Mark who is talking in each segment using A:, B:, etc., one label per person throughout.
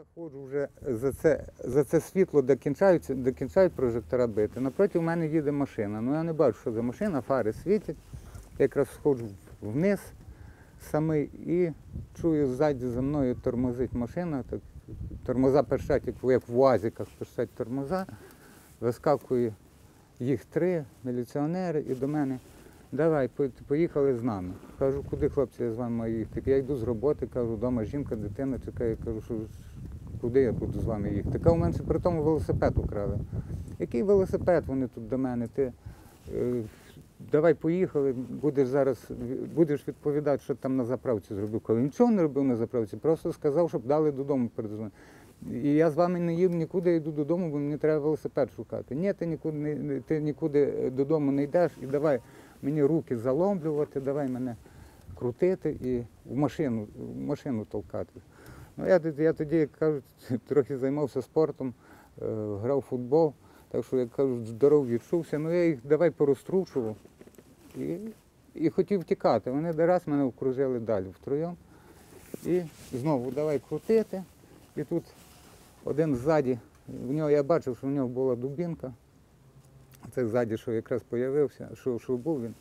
A: заходжу вже за це, за це світло, де кінчаються, де кінчають прожектора бити. Напроти мене їде машина. Ну я не бачу, що за машина, фари світять. Я якраз сходжу вниз самий і чую ззаді за мною тормозить машина. Так, тормоза першать, як, в- як в УАЗиках першать тормоза. Вискакує їх три міліціонери і до мене. Давай, поїхали з нами. Кажу, куди хлопці, я з вами маю їхати? Я йду з роботи, кажу, вдома жінка, дитина чекає, кажу, що куди я буду з вами їхати? Така у мене при тому велосипед украли. Який велосипед вони тут до мене? Ти е, давай поїхали, будеш зараз будеш відповідати, що там на заправці зробив. Коли нічого не робив на заправці, просто сказав, щоб дали додому передзвонити. І я з вами не їду нікуди, йду додому, бо мені треба велосипед шукати. Ні, ти нікуди ти нікуди е, додому не йдеш і давай мені руки заломлювати, давай мене крутити і в машину, в машину толкати. Ну, я, я тоді, як кажуть, трохи займався спортом, е, грав футбол, так що, як кажуть, здоров відчувся. Ну я їх давай порозтручував і, і хотів тікати. Вони раз мене окружили далі втроєм. І знову давай крутити. І тут один ззаді, в нього я бачив, що в нього була дубінка. Це ззаді, що якраз з'явився, що, що був він,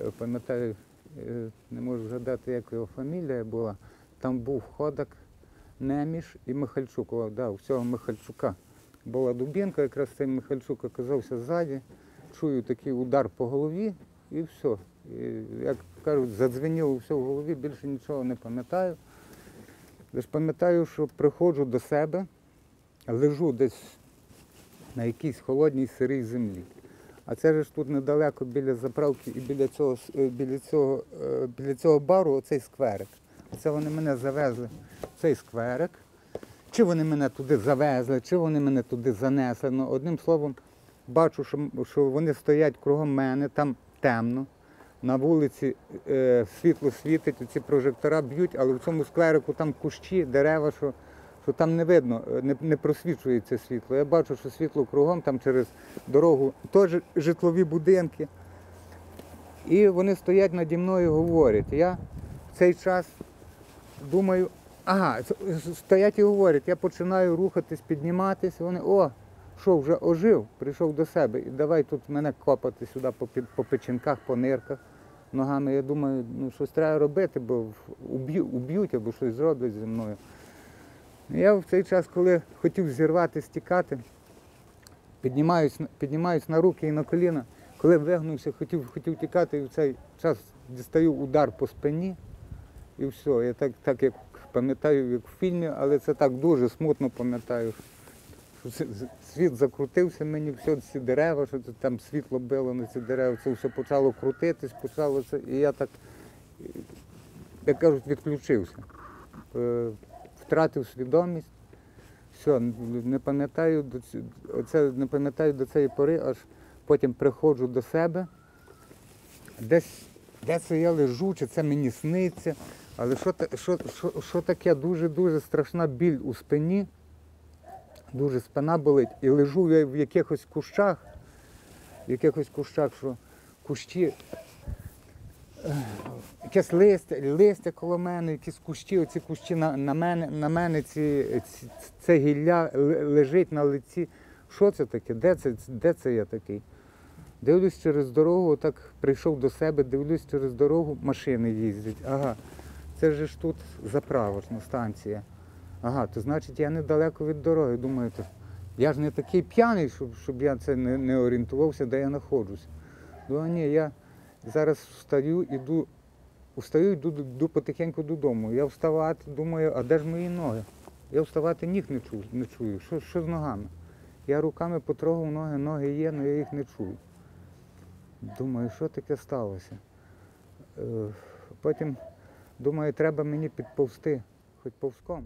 A: е, пам'ятаю, е, не можу згадати, як його фамілія була. Там був Ходак, Неміш і Михальчук. О, да, у цього Михальчука була дубінка, якраз цей Михальчук оказався ззаді. Чую такий удар по голові і все. І, як кажуть, задзвеніло все в голові, більше нічого не пам'ятаю. Лише пам'ятаю, що приходжу до себе, лежу десь на якійсь холодній сирій землі. А це ж тут недалеко біля заправки і біля цього, е, біля цього, е, біля цього бару оцей скверик. Це вони мене завезли цей скверик. Чи вони мене туди завезли, чи вони мене туди занесли. Ну, одним словом, бачу, що, що вони стоять кругом мене, там темно. На вулиці е, світло світить, ці прожектора б'ють, але в цьому скверику там кущі, дерева, що, що там не видно, е, не, не просвічується світло. Я бачу, що світло кругом там через дорогу, теж житлові будинки. І вони стоять наді мною і говорять. Я в цей час думаю, ага, стоять і говорять, я починаю рухатись, підніматись, вони, о, що, вже ожив, прийшов до себе. І давай тут мене копати сюди по, по печінках, по нирках ногами. Я думаю, ну щось треба робити, бо уб'ють або щось зроблять зі мною. Я в цей час, коли хотів зірвати, стікати, піднімаюсь, піднімаюсь на руки і на коліна. Коли вигнувся, хотів, хотів тікати, і в цей час дістаю удар по спині. І все. Я так, так як пам'ятаю, як в фільмі, але це так дуже смутно пам'ятаю. Світ закрутився мені, все ці дерева, що там світло било на ці дерева, це все почало крутитись, почало це. І я так, е, як кажуть, відключився. Втратив свідомість. Все, не пам'ятаю оце не пам'ятаю до цієї пори, аж потім приходжу до себе. Десь, де це я лежу, чи це мені сниться. Але що, що, що, що таке дуже-дуже страшна біль у спині, дуже спина болить. І лежу я в якихось кущах, в якихось кущах, що кущі, якесь листя, листя коло мене, якісь кущі, оці кущі на, на мене, на мене ці, ці, це гілля лежить на лиці. Що це таке? Де це, де це я такий? Дивлюсь через дорогу, так прийшов до себе, дивлюсь через дорогу, машини їздять. Ага, це ж тут заправочна станція. Ага, то значить я недалеко від дороги. Думаю, то я ж не такий п'яний, щоб, щоб я це не, не орієнтувався, де я знаходжусь. Думаю, ні, я зараз встаю, іду, встаю, йду, йду потихеньку додому. Я вставати, думаю, а де ж мої ноги? Я вставати ніг не чую, не чую. Що, що з ногами? Я руками потрогав ноги, ноги є, але я їх не чую. Думаю, що таке сталося? Е, Потім думаю, треба мені підповзти, хоч повзком.